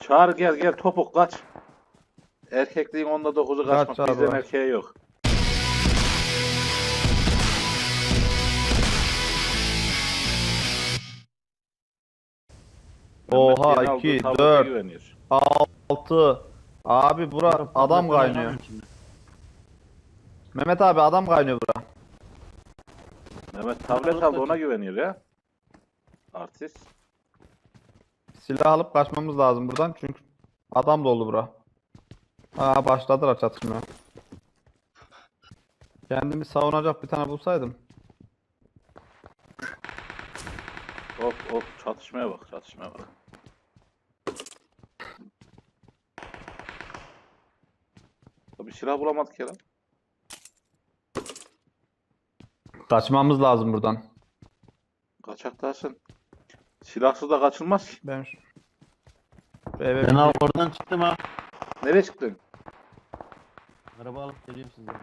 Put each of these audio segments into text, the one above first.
Çağır gel gel topuk kaç. Erkekliğin onda dokuzu Kaç kaçmak. abi Bizden erkeğe yok. Mehmet Oha, yeni aldığı iki, dört. güveniyor. 6. Abi bura adam kaynıyor. Mehmet abi adam kaynıyor bura. Mehmet tablet aldı ona güveniyor ya. Artist. Silah alıp kaçmamız lazım buradan çünkü adam dolu bura. Aa başladılar çatışmaya. Kendimi savunacak bir tane bulsaydım. Of of çatışmaya bak çatışmaya bak. Bir silah bulamadık ya lan. Kaçmamız lazım buradan. Kaçaktarsın. Silahsız da kaçılmaz ki. Ben eve Ben abi oradan çıktım ha. Nereye çıktın? Araba alıp geliyorum sizden.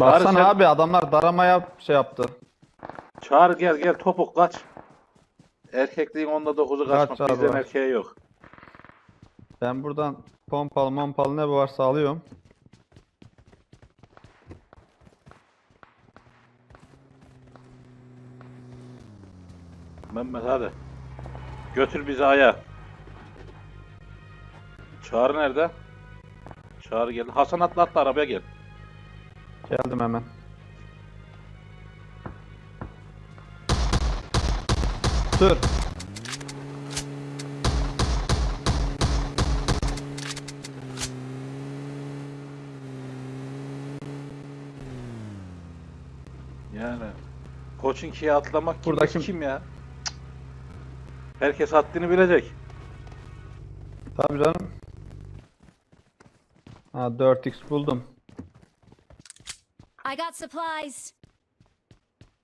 Baksana sen- abi adamlar daramaya şey yaptı. Çağır gel gel topuk kaç. Erkekliğin onda dokuzu Kaç kaçmak. abi Bizden erkeğe yok. Ben buradan pompalı mompalı ne varsa alıyorum. Mehmet hadi. Götür bizi aya. Çağrı nerede? Çağrı geldi. Hasan atla atla arabaya gel. Geldim hemen. Sür. Yani Koçinki'ye atlamak kim, Burada kim- kim ya? Herkes haddini bilecek. Tabii canım. Ha 4x buldum. I got supplies.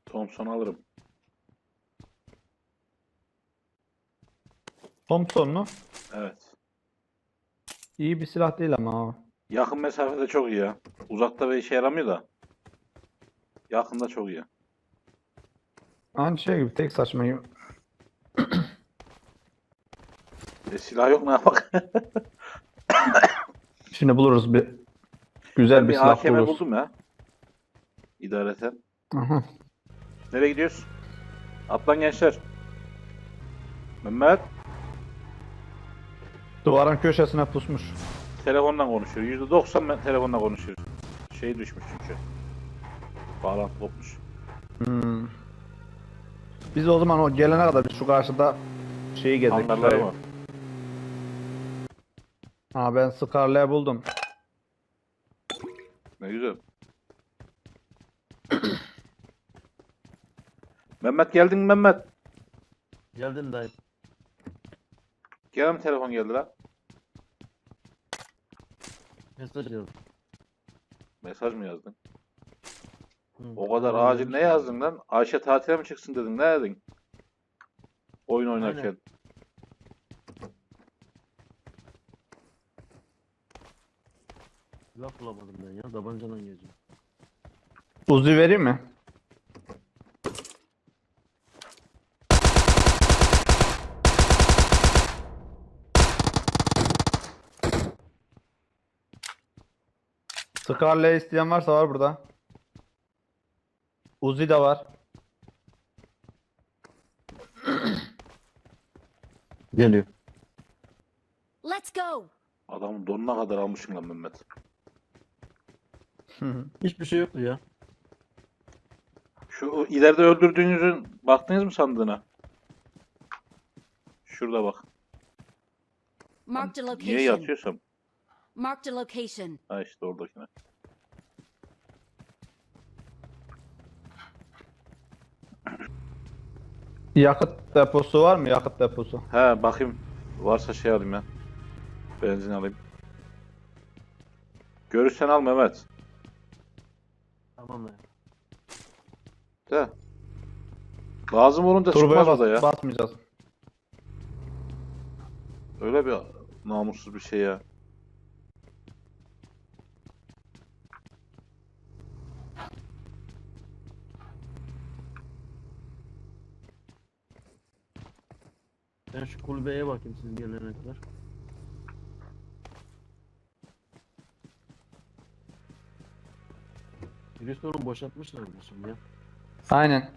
Thompson alırım. Thompson mu? Evet. İyi bir silah değil ama o. Yakın mesafede çok iyi ya. Uzakta ve işe yaramıyor da. Yakında çok iyi. Aynı şey gibi tek saçma gibi. E, silah yok ne yapak? Şimdi buluruz bir güzel Ben bir bir silah AKM buluruz. buldum ya. İdareten. Aha. Nereye gidiyoruz? Atlan gençler. Mehmet Duvarın köşesine pusmuş. telefonla konuşuyor. %90 ben telefonla konuşuyor. Şey düşmüş çünkü. Bağlantı kopmuş. Hmm. Biz o zaman o gelene kadar biz şu karşıda şeyi gezdik. Hangarları şurayı. Ha ben Scarlet'i buldum. Ne güzel. Mehmet geldin mi Mehmet? Geldim dayı. Gene mi telefon geldi lan? Mesaj yazdım. Mesaj mı yazdın? Hı. O kadar acil ne yazdın lan? Ayşe tatile mi çıksın dedin? Ne dedin? Oyun oynarken. Aynen. Silah bulamadım ben ya. Tabancadan geziyorum. Uzi vereyim mi? Scarlet isteyen varsa var burada. Uzi de var. Geliyor. Let's go. Adamın donuna kadar almışsın lan Mehmet. Hiçbir şey yoktu ya. Şu ileride öldürdüğünüzün baktınız mı sandığına? Şurada bak. Marked a Niye location. yatıyorsam? Marked a location. Ha işte oradakine. Yakıt deposu var mı? Yakıt deposu. He bakayım. Varsa şey alayım ya. Benzin alayım. Görürsen al Mehmet. Tamam dayı. De. Lazım olunca Turboya çıkmaz bas o da ya. basmayacağız. Öyle bir namussuz bir şey ya. Ben şu kulübeye bakayım siz gelene kadar. Bristol'u boşaltmışlar diyorsun ya. Aynen.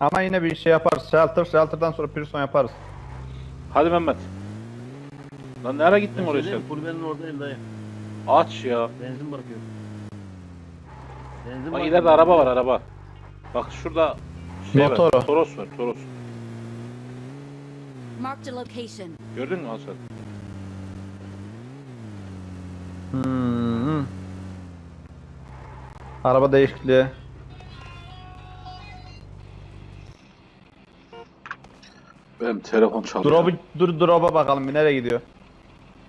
Ama yine bir şey yaparız. Shelter, shelter'dan sonra Pearson yaparız. Hadi Mehmet. Lan nereye gittin Ben oraya sen? kulübenin oradayım dayı. Aç ya. Benzin bırakıyorum. Benzin Bak ileride araba var araba. Bak şurada şey Motor o. var. Toros var Toros. Marked a location. Gördün mü Hasan? Hmm. Araba değişikliği. Benim telefon çalıyor. Drop'u dur drop'a bakalım bir nereye gidiyor.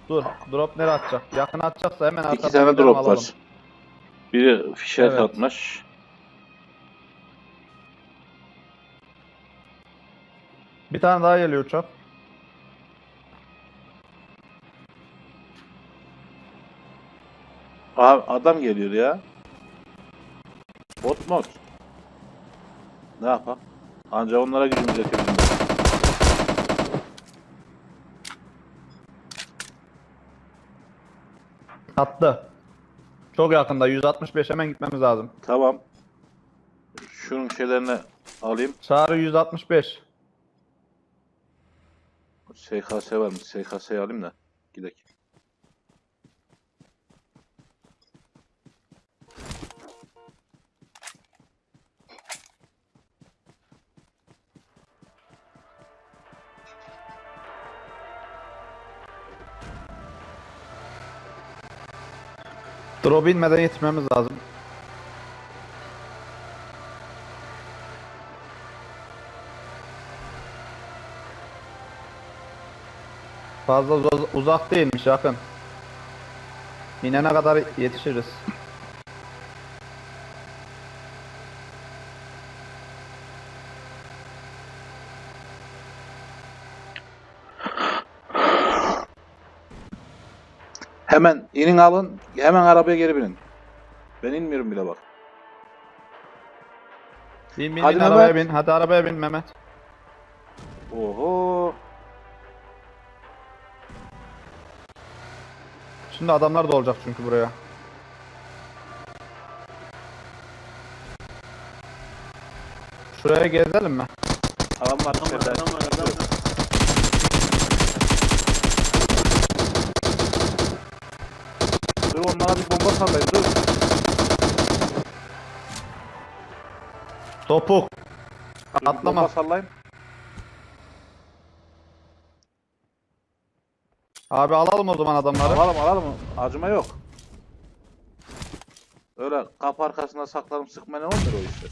Dur. Drop nereye atacak? Yakın atacaksa hemen İki arkadan tane drop alalım. var. Biri fişek Evet. atmış. Bir tane daha geliyor uçak. Abi adam geliyor ya. Mod. Ne yapalım? Anca onlara gücümüz de. Attı. Çok yakında 165 hemen gitmemiz lazım. Tamam. Şunun şeylerini alayım. Çağrı 165. SKS var mı? SKS'yi alayım da. Gidelim. Drop inmeden yetişmemiz lazım. Fazla uz- uzak değilmiş yakın. İnene kadar yetişiriz. Hemen inin alın. Hemen arabaya geri binin. Ben inmiyorum bile bak. Bin bin Hadi bin Mehmet. arabaya bin. Hadi arabaya bin Mehmet. Oho. Şimdi adamlar da olacak çünkü buraya. Şuraya gezelim mi? Adam var Adam var, içeride. adam var, Dur onlara bir bomba sallayın dur. Topuk. Atlama. Bomba sallayın. Abi alalım o zaman adamları. Alalım alalım. Acıma yok. Öyle kapı arkasında saklanıp sıkma ne olur o işler.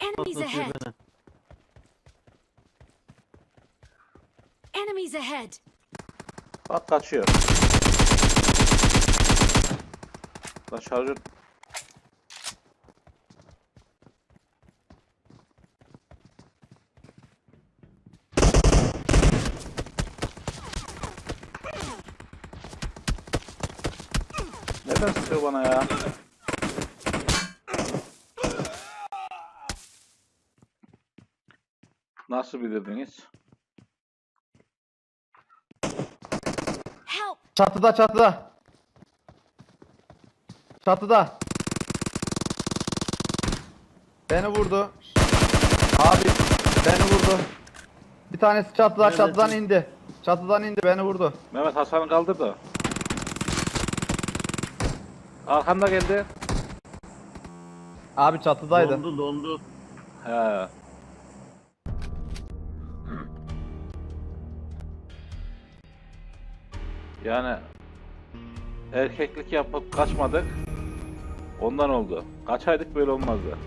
Enemies ahead. Enemies ahead. Bak kaçıyor. Lan şarjör. Neden sıkıyor bana ya? Nasıl bilirdiniz? Çatıda çatıda. Çatıda. Beni vurdu. Abi beni vurdu. Bir tanesi çatıda Nerede? çatıdan indi. Çatıdan indi beni vurdu. Mehmet Hasan'ı kaldır da. Arkanda geldi. Abi çatıdaydı. Dondu dondu. He. Yani erkeklik yapıp kaçmadık. Ondan oldu. Kaçaydık böyle olmazdı.